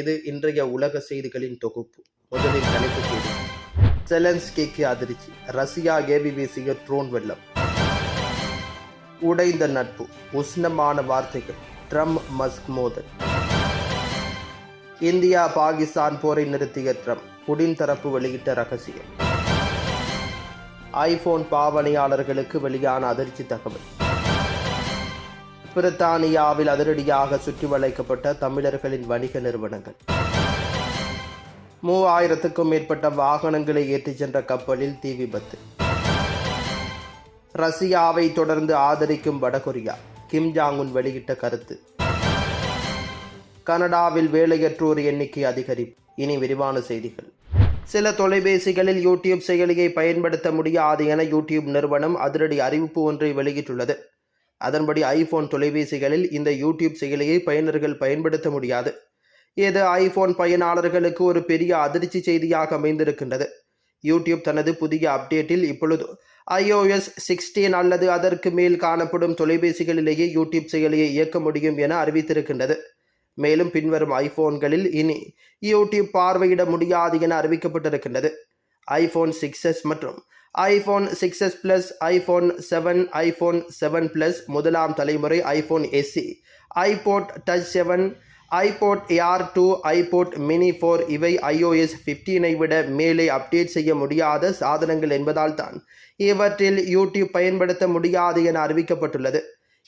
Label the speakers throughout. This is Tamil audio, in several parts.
Speaker 1: இது இன்றைய உலக செய்திகளின் தொகுப்பு. முதலில் தலைப்பு செய்தி. செலன்ஸ்கிக்கு அதிர்ச்சி. ரஷ்யா ஏவி வீசிய ட்ரோன் வெள்ளம். உடைந்த நட்பு. உஷ்ணமான வார்த்தைகள். ட்ரம்ப் மஸ்க் மோதல். இந்தியா பாகிஸ்தான் போரை நிறுத்திய ட்ரம்ப். புடின் தரப்பு வெளியிட்ட ரகசியம். ஐபோன் பாவனையாளர்களுக்கு வெளியான அதிர்ச்சி தகவல். பிரித்தானியாவில் அதிரடியாக சுற்றி வளைக்கப்பட்ட தமிழர்களின் வணிக நிறுவனங்கள். மூவாயிரத்துக்கும் மேற்பட்ட வாகனங்களை ஏற்றிச் சென்ற கப்பலில் தீ விபத்து. ரஷ்யாவை தொடர்ந்து ஆதரிக்கும் வடகொரியா கிம் ஜாங் உன் வெளியிட்ட கருத்து. கனடாவில் வேலையற்றோர் எண்ணிக்கை அதிகரிப்பு. இனி விரிவான செய்திகள். சில தொலைபேசிகளில் யூடியூப் செயலியை பயன்படுத்த முடியாது என யூடியூப் நிறுவனம் அதிரடி அறிவிப்பு ஒன்றை வெளியிட்டுள்ளது. அதன்படி ஐபோன் தொலைபேசிகளில் இந்த யூடியூப் செயலியை பயனர்கள் பயன்படுத்த முடியாது. இது ஐபோன் பயனாளர்களுக்கு ஒரு பெரிய அதிர்ச்சி செய்தியாக அமைந்திருக்கின்றது. யூடியூப் தனது புதிய அப்டேட்டில் இப்பொழுது ஐஓஎஸ் சிக்ஸ்டீன் அல்லது அதற்கு மேல் காணப்படும் தொலைபேசிகளிலேயே யூடியூப் செயலியை இயக்க முடியும் என அறிவித்திருக்கின்றது. மேலும் பின்வரும் ஐபோன்களில் இனி யூடியூப் பார்வையிட முடியாது என அறிவிக்கப்பட்டிருக்கின்றது. ஐபோன் சிக்ஸஸ் மற்றும் iPhone six S plus iPhone seven iPhone seven plus முதலாம் தலைமுறை iPhone SE iPod touch seven iPad Air two iPad mini four இவை ஐஓஎஸ் ஃபிஃப்டீனை விட மேலே அப்டேட் செய்ய முடியாத சாதனங்கள் என்பதால் தான் இவற்றில் யூடியூப் பயன்படுத்த முடியாது என அறிவிக்கப்பட்டுள்ளது.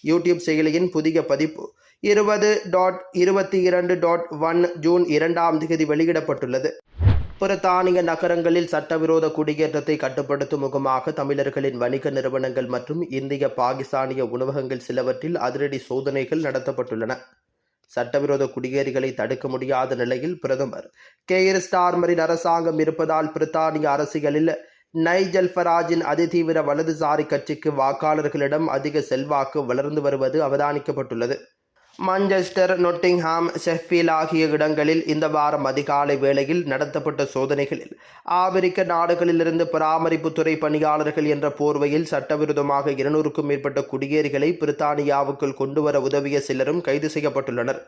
Speaker 1: யூடியூப் செயலியின் புதிய பதிப்பு இருபது டாட் இருபத்தி இரண்டு டாட் ஒன் ஜூன் இரண்டாம் தேதி வெளியிடப்பட்டுள்ளது. பிரித்தானிய நகரங்களில் சட்டவிரோத குடியேற்றத்தை கட்டுப்படுத்தும் முகமாக தமிழர்களின் வணிக நிறுவனங்கள் மற்றும் இந்திய பாகிஸ்தானிய உணவகங்கள் சிலவற்றில் அதிரடி சோதனைகள் நடத்தப்பட்டுள்ளன. சட்டவிரோத குடியேறிகளை தடுக்க முடியாத நிலையில் பிரதமர் கேர் ஸ்டார்மரின் அரசாங்கம் இருப்பதால் பிரித்தானிய அரசியலில் நைஜல் ஃபராஜின் அதிதீவிர வலதுசாரி கட்சிக்கு வாக்காளர்களிடம் அதிக செல்வாக்கு வளர்ந்து வருவது அவதானிக்கப்பட்டுள்ளது. மான்செஸ்டர் நொட்டிங்ஹாம் செஃபீல் ஆகிய இடங்களில் இந்த வாரம் அதிகாலை வேளையில் நடத்தப்பட்ட சோதனைகளில் ஆப்பிரிக்க நாடுகளிலிருந்து பராமரிப்புத்துறை பணியாளர்கள் என்ற போர்வையில் சட்டவிரோதமாக இருநூறுக்கும் மேற்பட்ட குடியேறிகளை பிரித்தானியாவுக்குள் கொண்டுவர உதவிய சிலரும் கைது செய்யப்பட்டுள்ளனர்.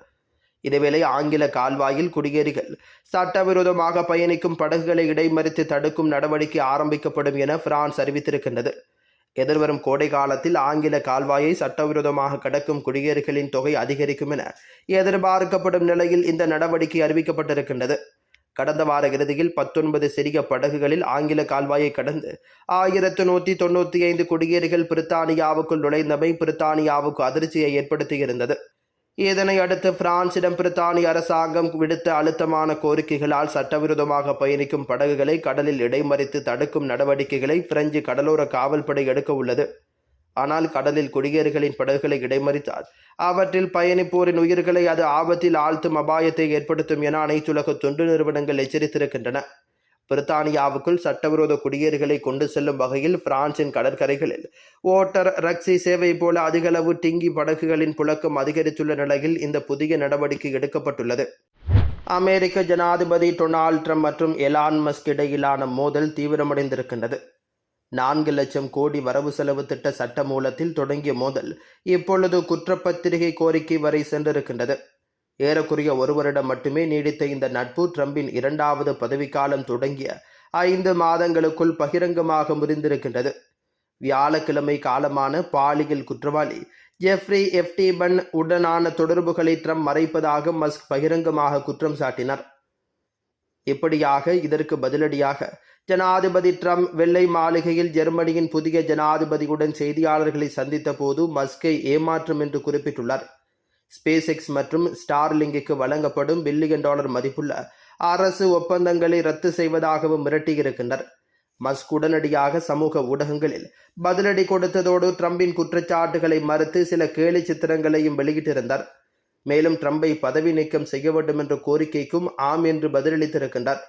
Speaker 1: இதேவேளை ஆங்கில கால்வாயில் குடியேறிகள் சட்டவிரோதமாக பயணிக்கும் படகுகளை இடைமறித்து தடுக்கும் நடவடிக்கை ஆரம்பிக்கப்படும் என பிரான்ஸ் அறிவித்திருக்கின்றது. எதிர்வரும் கோடை காலத்தில் ஆங்கில கால்வாயை சட்டவிரோதமாக கடக்கும் குடியேறுகளின் தொகை அதிகரிக்கும் என எதிர்பார்க்கப்படும் நிலையில் இந்த நடவடிக்கை அறிவிக்கப்பட்டிருக்கின்றது. கடந்த வார இறுதியில் பத்தொன்பது சிறிய படகுகளில் ஆங்கில கால்வாயை கடந்து ஆயிரத்து நூற்றி தொண்ணூற்றி ஐந்து குடியேறிகள் பிரித்தானியாவுக்குள் நுழைந்தமை பிரித்தானியாவுக்கு அதிர்ச்சியை ஏற்படுத்தியிருந்தது. இதனை அடுத்து பிரான்சிடம் பிரித்தானிய அரசாங்கம் விடுத்த அழுத்தமான கோரிக்கைகளால் சட்டவிரோதமாக பயணிக்கும் படகுகளை கடலில் இடைமறித்து தடுக்கும் நடவடிக்கைகளை பிரெஞ்சு கடலோர காவல்படை எடுக்க உள்ளது. ஆனால் கடலில் குடியேறுகளின் படகுகளை இடைமறித்தால் அவற்றில் பயணிப்போரின் உயிர்களை அது ஆபத்தில் ஆழ்த்தும் அபாயத்தை ஏற்படுத்தும் என அனைத்துலக தொண்டு நிறுவனங்கள் எச்சரித்திருக்கின்றன. பிரித்தானியாவுக்குள் சட்டவிரோத குடியேறுகளை கொண்டு செல்லும் வகையில் பிரான்சின் கடற்கரைகளில் ஓட்டர் ரக்ஸி சேவை போல அதிகளவு டிங்கி படகுகளின் புழக்கம் அதிகரித்துள்ள நிலையில் இந்த புதிய நடவடிக்கை எடுக்கப்பட்டுள்ளது. அமெரிக்க ஜனாதிபதி டொனால்ட் ட்ரம்ப் மற்றும் எலான் மஸ்க் இடையிலான மோதல் தீவிரமடைந்திருக்கின்றது. நான்கு லட்சம் கோடி வரவு செலவு திட்ட சட்ட மூலத்தில் தொடங்கிய மோதல் இப்பொழுது குற்றப்பத்திரிகை கோரிக்கை வரை சென்றிருக்கின்றது. ஏறக்குறைய ஒரு வருடம் மட்டுமே நீடித்த இந்த நட்பு ட்ரம்பின் இரண்டாவது பதவிக்காலம் தொடங்கிய ஐந்து மாதங்களுக்குள் பகிரங்கமாக முறிந்திருக்கின்றது. வியாழக்கிழமை காலமான பாலியல் குற்றவாளி ஜெஃப்ரி எஃப்டிபன் உடனான தொடர்புகளை ட்ரம்ப் மறைப்பதாக மஸ்க் பகிரங்கமாக குற்றம் சாட்டினார். இப்படியாக இதற்கு பதிலடியாக ஜனாதிபதி ட்ரம்ப் வெள்ளை மாளிகையில் ஜெர்மனியின் புதிய ஜனாதிபதியுடன் செய்தியாளர்களை சந்தித்த போது மஸ்கை ஏமாற்றம் என்று குறிப்பிட்டுள்ளார். ஸ்பேஸ் எக்ஸ் மற்றும் ஸ்டார்லிங்குக்கு வழங்கப்படும் பில்லியன் டாலர் மதிப்புள்ள அரசு ஒப்பந்தங்களை ரத்து செய்வதாகவும் மிரட்டியிருக்கின்றனர். மஸ்க் உடனடியாக சமூக ஊடகங்களில் பதிலடி கொடுத்ததோடு ட்ரம்பின் குற்றச்சாட்டுகளை மறுத்து சில கேலி சித்திரங்களையும் வெளியிட்டிருந்தார். மேலும் ட்ரம்பை பதவி நீக்கம் செய்ய வேண்டும் என்ற கோரிக்கைக்கும் ஆம் என்று பதிலளித்திருக்கின்றார்.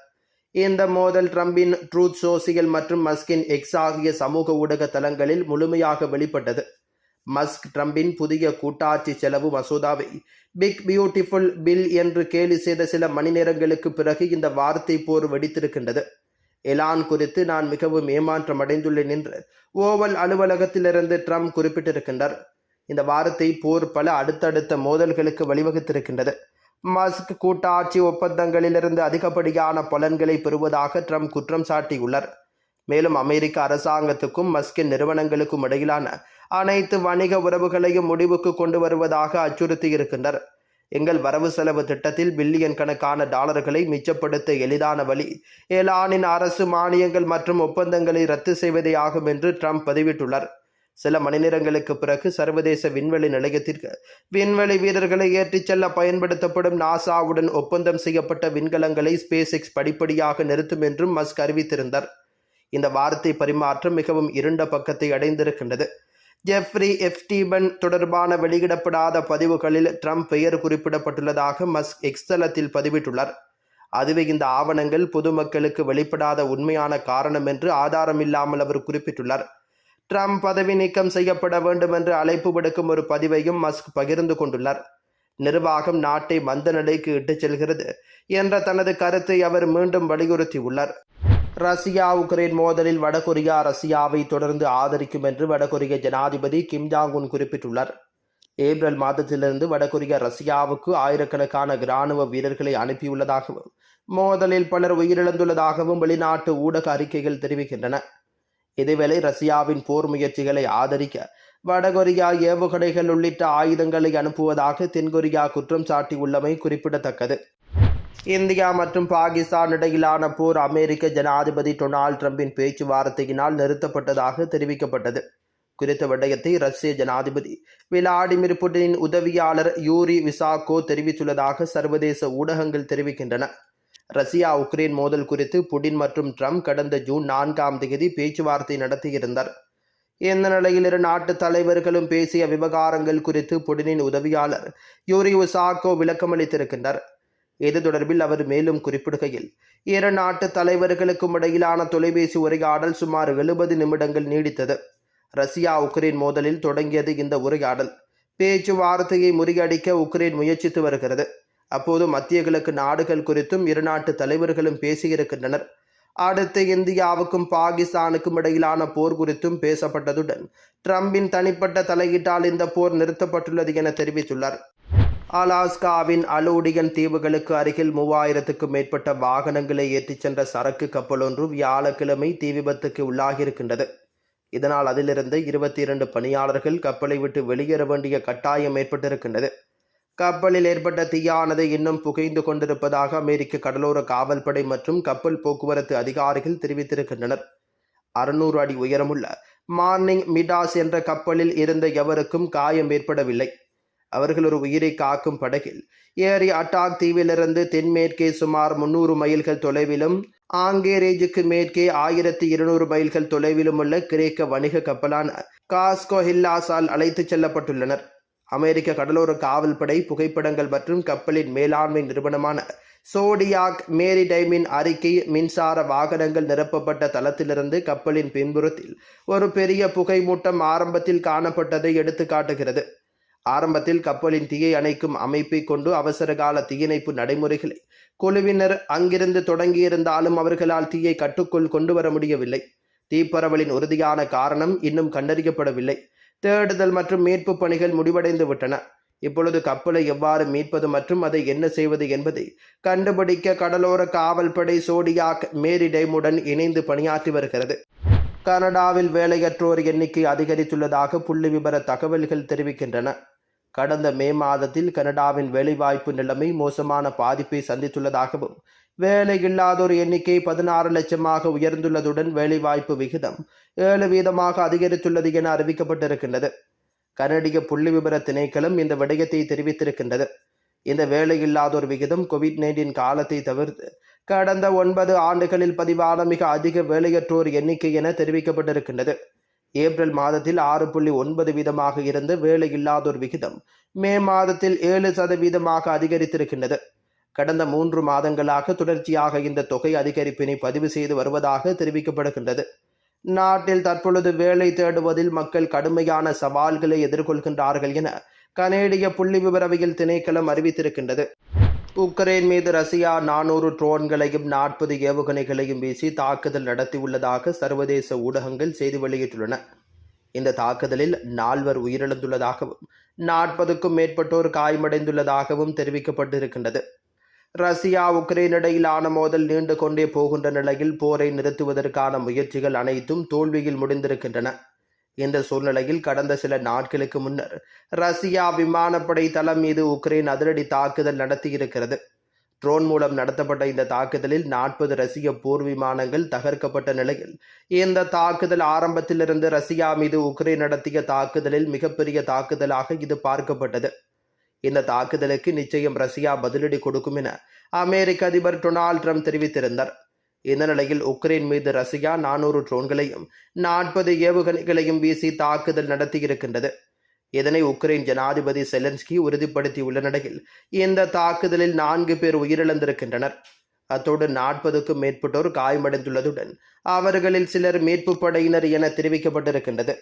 Speaker 1: இந்த மோதல் ட்ரம்பின் ட்ரூத் சோசியல் மற்றும் மஸ்கின் எக்ஸ் ஆகிய சமூக ஊடக தளங்களில் முழுமையாக வெளிப்பட்டது. மஸ்க் ட்ரம்பின் புதிய கூட்டாட்சி செலவு மசோதாவை பிக் பியூட்டிஃபுல் பில் என்று கேலி செய்த சில மணி நேரங்களுக்கு பிறகு இந்த வார்த்தை போர் வெடித்திருக்கின்றது. எலான் குறித்து நான் மிகவும் ஏமாற்றம் அடைந்துள்ளேன் என்று ஓவல் அலுவலகத்திலிருந்து ட்ரம்ப் குறிப்பிட்டிருக்கின்றார். இந்த வாரத்தை போர் பல அடுத்தடுத்த மோதல்களுக்கு வழிவகுத்திருக்கின்றது. மஸ்க் கூட்டாட்சி ஒப்பந்தங்களிலிருந்து அதிகப்படியான பலன்களை பெறுவதாக ட்ரம்ப் குற்றம் சாட்டியுள்ளார். மேலும் அமெரிக்க அரசாங்கத்துக்கும் மஸ்கின் நிறுவனங்களுக்கும் இடையிலான அனைத்து வணிக உறவுகளையும் முடிவுக்கு கொண்டு வருவதாக அச்சுறுத்தியிருக்கின்றனர் எங்கள் வரவு செலவு திட்டத்தில் பில்லியன் கணக்கான டாலர்களை மிச்சப்படுத்த எளிதான வழி ஏலானின் அரசு மானியங்கள் மற்றும் ஒப்பந்தங்களை ரத்து செய்வதே ஆகும் என்று ட்ரம்ப் பதிவிட்டுள்ளார். சில மணி நேரங்களுக்கு பிறகு சர்வதேச விண்வெளி நிலையத்திற்கு விண்வெளி வீரர்களை ஏற்றிச் செல்ல பயன்படுத்தப்படும் நாசாவுடன் ஒப்பந்தம் செய்யப்பட்ட விண்கலங்களை ஸ்பேஸ் எக்ஸ் படிப்படியாக நிறுத்தும் என்றும் மஸ்க் அறிவித்திருந்தார். இந்த வார்த்தை பரிமாற்றம் மிகவும் இருண்ட பக்கத்தை அடைந்திருக்கின்றது. ஜெஃப்ரி எஃப்டீபன் தொடர்பான வெளியிடப்படாத பதிவுகளில் ட்ரம்ப் பெயர் குறிப்பிடப்பட்டுள்ளதாக மஸ்க் எக்ஸ்தலத்தில் பதிவிட்டுள்ளார். அதுவே இந்த ஆவணங்கள் பொதுமக்களுக்கு வெளிப்படாத உண்மையான காரணம் என்று ஆதாரமில்லாமல் அவர் குறிப்பிட்டுள்ளார். ட்ரம்ப் பதவி நீக்கம் செய்யப்பட வேண்டும் என்று அழைப்பு விடுக்கும் ஒரு பதிவையும் மஸ்க் பகிர்ந்து கொண்டுள்ளார். நிர்வாகம் நாட்டை மந்த நிலைக்கு இட்டுச் செல்கிறது என்ற தனது கருத்தை அவர் மீண்டும் வலியுறுத்தியுள்ளார். ரஷ்யா உக்ரைன் மோதலில் வடகொரியா ரஷ்யாவை தொடர்ந்து ஆதரிக்கும் என்று வடகொரிய ஜனாதிபதி கிம் ஜாங் உன் குறிப்பிட்டுள்ளார். ஏப்ரல் மாதத்திலிருந்து வடகொரியா ரஷ்யாவுக்கு ஆயிரக்கணக்கான இராணுவ வீரர்களை அனுப்பியுள்ளதாகவும் மோதலில் பலர் உயிரிழந்துள்ளதாகவும் வெளிநாட்டு ஊடக அறிக்கைகள் தெரிவிக்கின்றன. இதேவேளை ரஷ்யாவின் போர் முயற்சிகளை ஆதரிக்க வடகொரியா ஏவுகணைகள் உள்ளிட்ட ஆயுதங்களை அனுப்புவதாக தென்கொரியா குற்றம் சாட்டியுள்ளமை குறிப்பிடத்தக்கது. இந்தியா மற்றும் பாகிஸ்தான் இடையிலான போர் அமெரிக்க ஜனாதிபதி டொனால்ட் டிரம்பின் பேச்சுவார்த்தையினால் நிறுத்தப்பட்டதாக தெரிவிக்கப்பட்டது. குறித்த விடயத்தை ரஷ்ய ஜனாதிபதி விளாடிமிர் புட்டினின் உதவியாளர் யூரி விசாகோ தெரிவித்துள்ளதாக சர்வதேச ஊடகங்கள் தெரிவிக்கின்றன. ரஷ்யா உக்ரைன் மோதல் குறித்து புடின் மற்றும் ட்ரம்ப் கடந்த ஜூன் நான்காம் தேதி பேச்சுவார்த்தை நடத்தியிருந்தார். இந்த நிலையில் இரு நாட்டு தலைவர்களும் பேசிய விவகாரங்கள் குறித்து புடினின் உதவியாளர் யூரி உசாகோ விளக்கமளித்திருக்கின்றார். இது தொடர்பில் அவர் மேலும் குறிப்பிடுகையில் இரு நாட்டு தலைவர்களுக்கும் இடையிலான தொலைபேசி உரையாடல் சுமார் எழுபது நிமிடங்கள் நீடித்தது. ரஷ்யா உக்ரைன் மோதலில் தொடங்கியது இந்த உரையாடல். பேச்சுவார்த்தையை முறியடிக்க உக்ரைன் முயற்சித்து வருகிறது. அப்போது மத்திய கிழக்கு நாடுகள் குறித்தும் இரு நாட்டு தலைவர்களும் பேசியிருக்கின்றனர். அடுத்து இந்தியாவுக்கும் பாகிஸ்தானுக்கும் இடையிலான போர் குறித்தும் பேசப்பட்டதுடன் ட்ரம்பின் தனிப்பட்ட தலையீட்டால் இந்த போர் நிறுத்தப்பட்டுள்ளது என தெரிவித்துள்ளார். அலாஸ்காவின் அலூடியன் தீவுகளுக்கு அருகில் மூவாயிரத்துக்கும் மேற்பட்ட வாகனங்களை ஏற்றிச் சென்ற சரக்கு கப்பல் ஒன்று வியாழக்கிழமை தீ விபத்துக்கு உள்ளாகியிருக்கின்றது. இதனால் அதிலிருந்து இருபத்தி இரண்டு பணியாளர்கள் கப்பலை விட்டு வெளியேற வேண்டிய கட்டாயம் ஏற்பட்டிருக்கின்றது. கப்பலில் ஏற்பட்ட தீயானது இன்னும் புகைந்து கொண்டிருப்பதாக அமெரிக்க கடலோர காவல்படை மற்றும் கப்பல் போக்குவரத்து அதிகாரிகள் தெரிவித்திருக்கின்றனர். அறுநூறு அடி உயரமுள்ள மார்னிங் மிடாஸ் என்ற கப்பலில் இருந்த எவருக்கும் காயம் ஏற்படவில்லை. அவர்கள் ஒரு உயிரை காக்கும் படகில். ஏரி அட்டாக் தீவிலிருந்து தென்மேற்கே சுமார் முன்னூறு மைல்கள் தொலைவிலும் ஆங்கேரேஜுக்கு மேற்கே ஆயிரத்தி இருநூறு மைல்கள் தொலைவிலும் உள்ள கிரேக்க வணிக கப்பலான காஸ்கோ ஹில்லாஸால் அழைத்துச் செல்லப்பட்டுள்ளனர். அமெரிக்க கடலோர காவல்படை புகைப்படங்கள் மற்றும் கப்பலின் மேலாண்மை நிறுவனமான சோடியாக் மேரிடைமின் அறிக்கை மின்சார வாகனங்கள் நிரப்பப்பட்ட தளத்திலிருந்து கப்பலின் பின்புறத்தில் ஒரு பெரிய புகைமூட்டம் ஆரம்பத்தில் காணப்பட்டதை எடுத்து காட்டுகிறது. ஆரம்பத்தில் கப்பலின் தீயை அணைக்கும் அமைப்பை கொண்டு அவசரகால தீயணைப்பு நடைமுறைகளை குழுவினர் அங்கிருந்து தொடங்கியிருந்தாலும் அவர்களால் தீயை கட்டுக்குள் கொண்டு வர முடியவில்லை. தீப்பரவலின் உறுதியான காரணம் இன்னும் கண்டறியப்படவில்லை. தேடுதல் மற்றும் மீட்பு பணிகள் முடிவடைந்து விட்டன. இப்பொழுது கப்பலை எவ்வாறு மீட்பது மற்றும் அதை என்ன செய்வது என்பதை கண்டுபிடிக்க கடலோர காவல்படை சோடியாக் மேரிடைமுடன் இணைந்து பணியாற்றி வருகிறது. கனடாவில் வேலையற்றோர் எண்ணிக்கை அதிகரித்துள்ளதாக புள்ளி விபர தகவல்கள் தெரிவிக்கின்றன. கடந்த மே மாதத்தில் கனடாவின் வேலைவாய்ப்பு நிலைமை மோசமான பாதிப்பை சந்தித்துள்ளதாகவும் வேலை இல்லாதோர் எண்ணிக்கை பதினாறு லட்சமாக உயர்ந்துள்ளதுடன் வேலைவாய்ப்பு விகிதம் ஏழு வீதமாக அதிகரித்துள்ளது என அறிவிக்கப்பட்டிருக்கின்றது. கனடிய புள்ளி விபர திணைக்களம் இந்த விடயத்தை தெரிவித்திருக்கின்றது. இந்த வேலையில்லாதோர் விகிதம் கோவிட் நைன்டீன் காலத்தை தவிர்த்து கடந்த ஒன்பது ஆண்டுகளில் பதிவான மிக அதிக வேலையற்றோர் எண்ணிக்கை என தெரிவிக்கப்பட்டிருக்கின்றது. ஏப்ரல் மாதத்தில் ஆறு புள்ளி ஒன்பது வீதமாக இருந்த வேலையில்லாதோர் விகிதம் மே மாதத்தில் ஏழு சதவீதமாக அதிகரித்திருக்கின்றது. கடந்த மூன்று மாதங்களாக தொடர்ச்சியாக இந்த தொகை அதிகரிப்பினை பதிவு செய்து வருவதாக தெரிவிக்கப்படுகின்றது. நாட்டில் தற்பொழுது வேலை தேடுவதில் மக்கள் கடுமையான சவால்களை எதிர்கொள்கின்றார்கள் என கனேடிய புள்ளி விவரவியல் திணைக்களம் அறிவித்திருக்கின்றது. உக்ரைன் மீது ரஷ்யா நானூறு ட்ரோன்களையும் நாற்பது ஏவுகணைகளையும் வீசி தாக்குதல் நடத்தியுள்ளதாக சர்வதேச ஊடகங்கள் செய்தி வெளியிட்டுள்ளன. இந்த தாக்குதலில் நால்வர் உயிரிழந்துள்ளதாகவும் நாற்பதுக்கும் மேற்பட்டோர் காயமடைந்துள்ளதாகவும் தெரிவிக்கப்பட்டிருக்கின்றது. ரஷ்யா உக்ரைன் இடையிலான மோதல் நீண்டு கொண்டே போகின்ற நிலையில் போரை நிறுத்துவதற்கான முயற்சிகள் அனைத்தும் தோல்வியில் முடிந்திருக்கின்றன. இந்த சூழ்நிலையில் கடந்த சில நாட்களுக்கு முன்னர் ரஷ்யா விமானப்படை தளம் மீது உக்ரைன் அதிரடி தாக்குதல் நடத்தியிருக்கிறது. ட்ரோன் மூலம் நடத்தப்பட்ட இந்த தாக்குதலில் நாற்பது ரஷ்ய போர் விமானங்கள் தகர்க்கப்பட்ட நிலையில் இந்த தாக்குதல் ஆரம்பத்திலிருந்து ரஷ்யா மீது உக்ரைன் நடத்திய தாக்குதலில் மிகப்பெரிய தாக்குதலாக இது பார்க்கப்பட்டது. இந்த தாக்குதலுக்கு நிச்சயம் ரஷ்யா பதிலடி கொடுக்கும் என அமெரிக்க அதிபர் டொனால்ட் ட்ரம்ப் தெரிவித்திருந்தார். இந்த நிலையில் உக்ரைன் மீது ரஷ்யா நானூறு ட்ரோன்களையும் நாற்பது ஏவுகணைகளையும் வீசி தாக்குதல் நடத்தியிருக்கின்றது. இதனை உக்ரைன் ஜனாதிபதி செலன்ஸ்கி உறுதிப்படுத்தியுள்ள நிலையில் இந்த தாக்குதலில் நான்கு பேர் உயிரிழந்திருக்கின்றனர். அத்தோடு நாற்பதுக்கும் மேற்பட்டோர் காயமடைந்துள்ளதுடன் அவர்களில் சிலர் மீட்பு படையினர் என தெரிவிக்கப்பட்டிருக்கின்றது.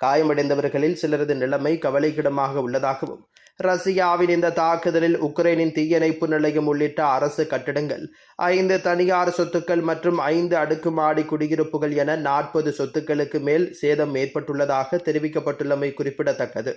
Speaker 1: காயமடைந்தவர்களில் சிலரது நிலைமை கவலைக்கிடமாக உள்ளதாகவும் ரஷ்யாவின் இந்த தாக்குதலில் உக்ரைனின் தீயணைப்பு நிலையம் உள்ளிட்ட அரசு கட்டிடங்கள் ஐந்து தனியார் சொத்துக்கள் மற்றும் ஐந்து அடுக்குமாடி குடியிருப்புகள் என நாற்பது சொத்துக்களுக்கு மேல் சேதம் ஏற்பட்டுள்ளதாக தெரிவிக்கப்பட்டுள்ளமை குறிப்பிடத்தக்கது.